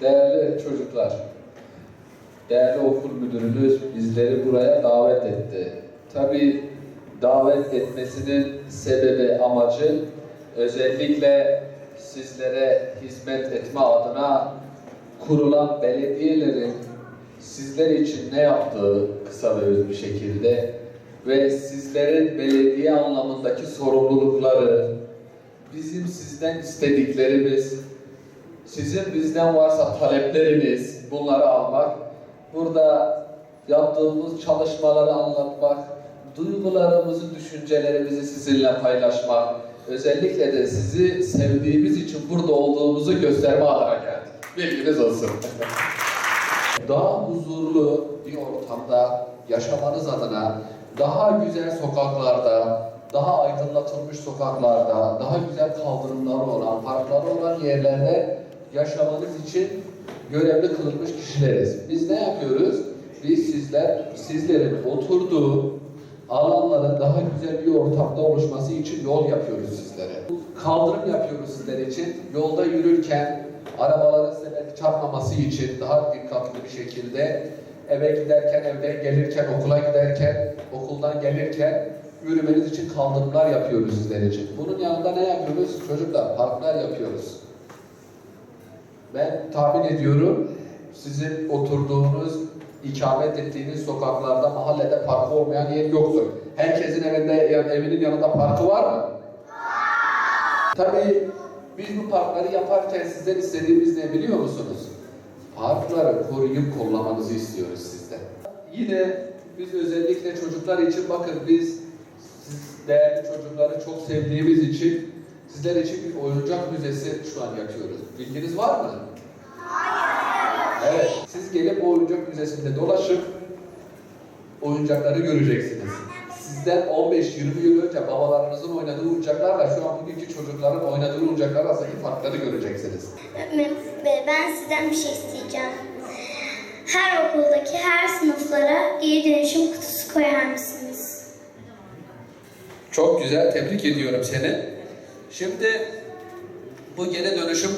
Değerli çocuklar, değerli okul müdürümüz bizleri buraya davet etti. Tabi davet etmesinin sebebi, amacı özellikle sizlere hizmet etme adına kurulan belediyelerin sizler için ne yaptığı kısa ve öz bir şekilde ve sizlerin belediye anlamındaki sorumlulukları, bizim sizden istediklerimiz, sizin bizden varsa talepleriniz, bunları almak, burada yaptığımız çalışmaları anlatmak, duygularımızı, düşüncelerimizi sizinle paylaşmak, özellikle de sizi sevdiğimiz için burada olduğumuzu gösterme adına geldik. Bilginiz olsun. Daha huzurlu bir ortamda yaşamanız adına daha güzel sokaklarda, daha aydınlatılmış sokaklarda, daha güzel kaldırımları olan, parkları olan yerlerde yaşamanız için görevli kılınmış kişileriz. Biz ne yapıyoruz? Biz sizler, sizlerin oturduğu alanların daha güzel bir ortamda oluşması için yol yapıyoruz sizlere. Kaldırım yapıyoruz sizler için. Yolda yürürken arabaların size çarpmaması için daha dikkatli bir şekilde eve giderken, evden gelirken, okula giderken, okuldan gelirken yürümeniz için kaldırımlar yapıyoruz sizler için. Bunun yanında ne yapıyoruz? Çocuklar parklar yapıyoruz. Ben tahmin ediyorum sizin oturduğunuz, ikamet ettiğiniz sokaklarda, mahallede parkı olmayan yer yoktur. Herkesin evinde, yani evinin yanında parkı var mı? Tabii biz bu parkları yaparken sizden istediğimiz ne biliyor musunuz? Parkları koruyup kollamanızı istiyoruz sizden. Yine biz özellikle çocuklar için bakın biz siz değerli çocukları çok sevdiğimiz için sizler için bir oyuncak müzesi şu an yapıyoruz. Bilginiz var mı? Evet. Siz gelip o oyuncak müzesinde dolaşıp oyuncakları göreceksiniz. Sizden 15-20 yıl önce babalarınızın oynadığı oyuncaklarla şu an bugünkü çocukların oynadığı oyuncaklar arasındaki farkları göreceksiniz. Ben sizden bir şey isteyeceğim. Her okuldaki her sınıflara geri dönüşüm kutusu koyar mısınız? Çok güzel, tebrik ediyorum seni. Şimdi bu geri dönüşüm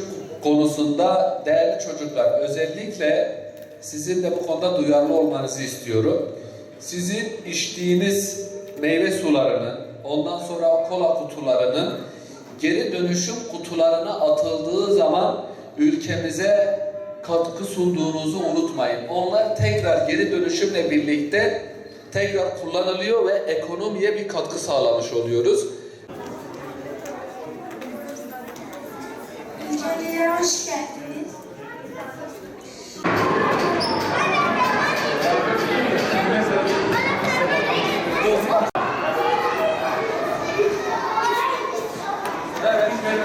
konusunda değerli çocuklar, özellikle sizin de bu konuda duyarlı olmanızı istiyorum. Sizin içtiğiniz meyve sularının, ondan sonra kola kutularının geri dönüşüm kutularına atıldığı zaman ülkemize katkı sunduğunuzu unutmayın. Onlar tekrar geri dönüşümle birlikte tekrar kullanılıyor ve ekonomiye bir katkı sağlamış oluyoruz. Ülkemize hoş geldiniz.